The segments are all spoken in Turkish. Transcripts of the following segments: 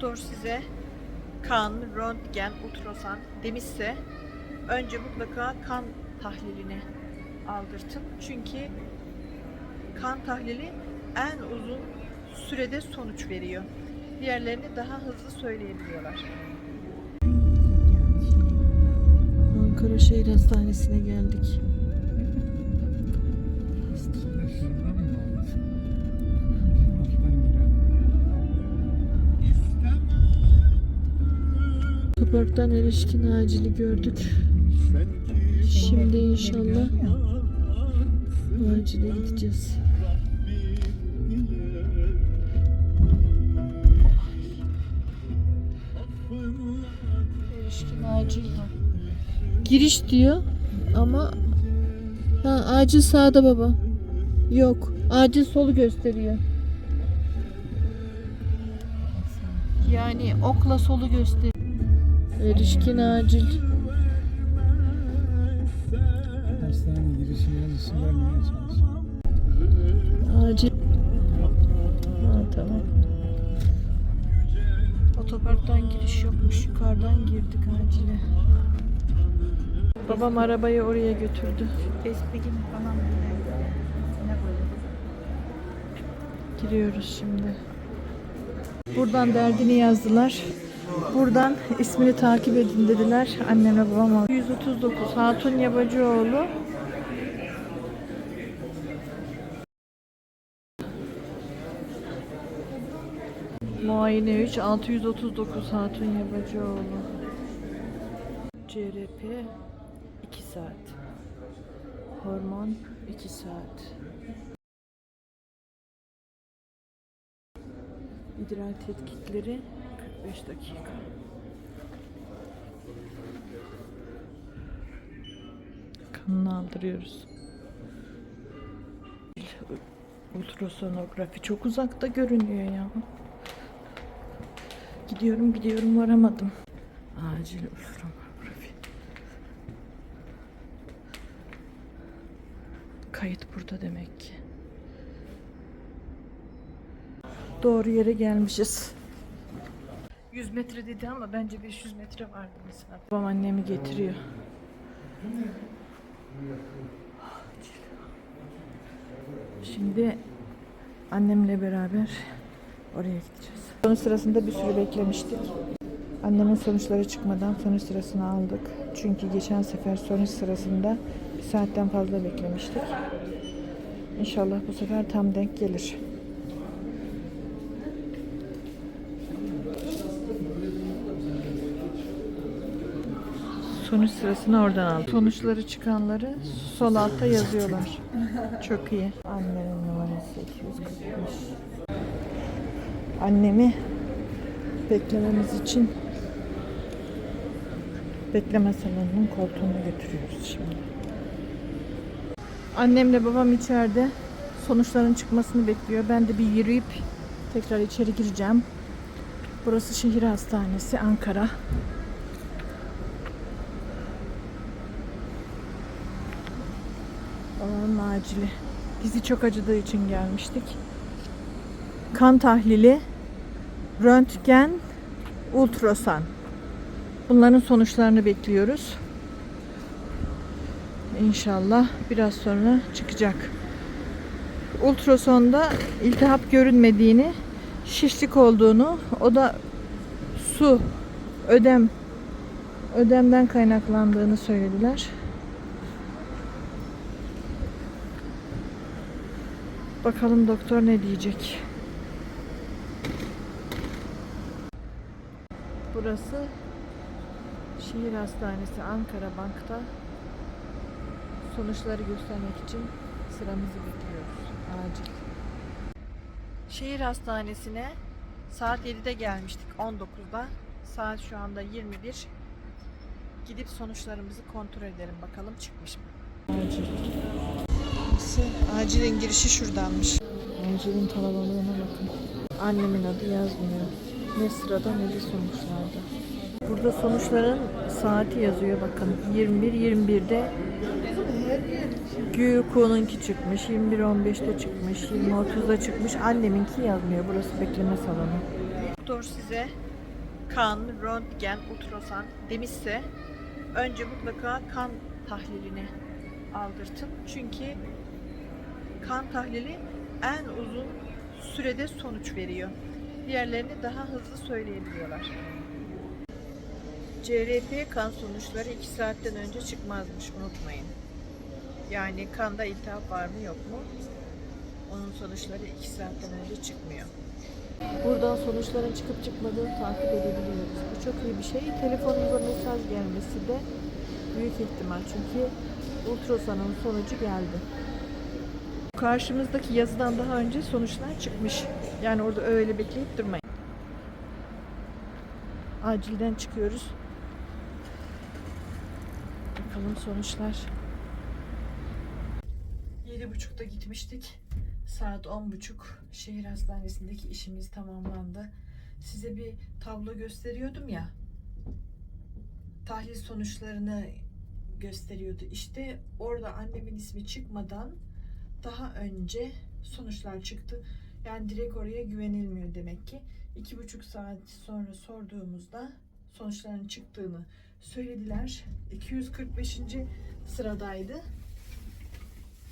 doktor size kan, röntgen, ultrasan demişse önce mutlaka kan tahlilini aldırtın. Çünkü kan tahlili en uzun sürede sonuç veriyor. Diğerlerini daha hızlı söyleyebiliyorlar. Ankara Şehir Hastanesi'ne geldik. Otoparktan erişkin acili gördük. Şimdi inşallah acile gideceğiz. Erişkin acil. Giriş diyor ama ha, acil sağda baba. Yok. Acil solu gösteriyor. Yani okla solu gösteriyor. Erişkin acil. Hastanenin girişine isim vermeye çalışıyor. Acil. Ha, tamam. Otoparktan giriş yokmuş. Yukarıdan girdik acile. Babam arabayı oraya götürdü. Tespihim falan bile ne böyle. Giriyoruz şimdi. Buradan derdini yazdılar. Buradan ismini takip edin dediler. Annemle babam 139 Hatun Yabacıoğlu. Muayene 3 639 Hatun Yabacıoğlu. CRP 2 saat. Hormon 2 saat. İdrar tetkikleri 45 dakika. Kanını aldırıyoruz. Ultrasonografi çok uzakta görünüyor ya. Gidiyorum gidiyorum varamadım. Acil ultrasonografi. Kayıt burada demek ki. Doğru yere gelmişiz. 100 metre dedi ama bence 500 metre vardı mesela. Babam annemi getiriyor. Şimdi annemle beraber oraya gideceğiz. Sonuç sırasında bir sürü beklemiştik. Annemin sonuçları çıkmadan sonuç sırasını aldık. Çünkü geçen sefer sonuç sırasında bir saatten fazla beklemiştik. İnşallah bu sefer tam denk gelir. Sonuç sırasını oradan aldım. Sonuçları çıkanları sol altta yazıyorlar. Çok iyi. Annemin numarası 245. Annemi beklememiz için bekleme salonunun koltuğuna götürüyoruz şimdi. Annemle babam içeride sonuçların çıkmasını bekliyor. Ben de bir yürüyüp tekrar içeri gireceğim. Burası şehir hastanesi Ankara. Babamın acili. Dizi çok acıdığı için gelmiştik. Kan tahlili, röntgen, ultrasan. Bunların sonuçlarını bekliyoruz. İnşallah biraz sonra çıkacak. Ultrasonda iltihap görünmediğini, şişlik olduğunu, o da su, ödem, ödemden kaynaklandığını söylediler. Bakalım doktor ne diyecek. Burası Şehir Hastanesi Ankara Bank'ta sonuçları göstermek için sıramızı bekliyoruz. Acil. Şehir Hastanesi'ne saat 7'de gelmiştik 19'da. Saat şu anda 21. Gidip sonuçlarımızı kontrol edelim bakalım çıkmış mı? Acil. Burası acilin girişi şuradanmış. Acilin kalabalığına bakın. Annemin adı yazmıyor. Ne sırada ne de sonuçlarda. Burada sonuçların saati yazıyor bakın. 21-21'de Güku'nunki çıkmış, 21-15'te çıkmış, 20-30'da çıkmış. Anneminki yazmıyor. Burası bekleme salonu. Doktor size kan, röntgen, ultrasan demişse önce mutlaka kan tahlilini aldırtın. Çünkü kan tahlili en uzun sürede sonuç veriyor. Diğerlerini daha hızlı söyleyebiliyorlar. CRP kan sonuçları 2 saatten önce çıkmazmış unutmayın. Yani kanda iltihap var mı yok mu? Onun sonuçları 2 saatten önce çıkmıyor. Buradan sonuçların çıkıp çıkmadığını takip edebiliyoruz. Bu çok iyi bir şey. Telefonumuza mesaj gelmesi de büyük ihtimal. Çünkü ultrasonun sonucu geldi. Karşımızdaki yazıdan daha önce sonuçlar çıkmış. Yani orada öyle bekleyip durmayın. Acilden çıkıyoruz. Bakalım sonuçlar. Yedi buçukta gitmiştik. Saat on buçuk. Şehir hastanesindeki işimiz tamamlandı. Size bir tablo gösteriyordum ya. Tahlil sonuçlarını gösteriyordu. İşte orada annemin ismi çıkmadan daha önce sonuçlar çıktı. Yani direkt oraya güvenilmiyor demek ki. İki buçuk saat sonra sorduğumuzda sonuçların çıktığını söylediler. 245. sıradaydı.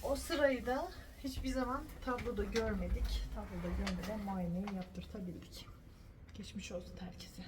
O sırayı da hiçbir zaman tabloda görmedik. Tabloda görmeden muayeneyi yaptırtabildik. Geçmiş olsun herkese.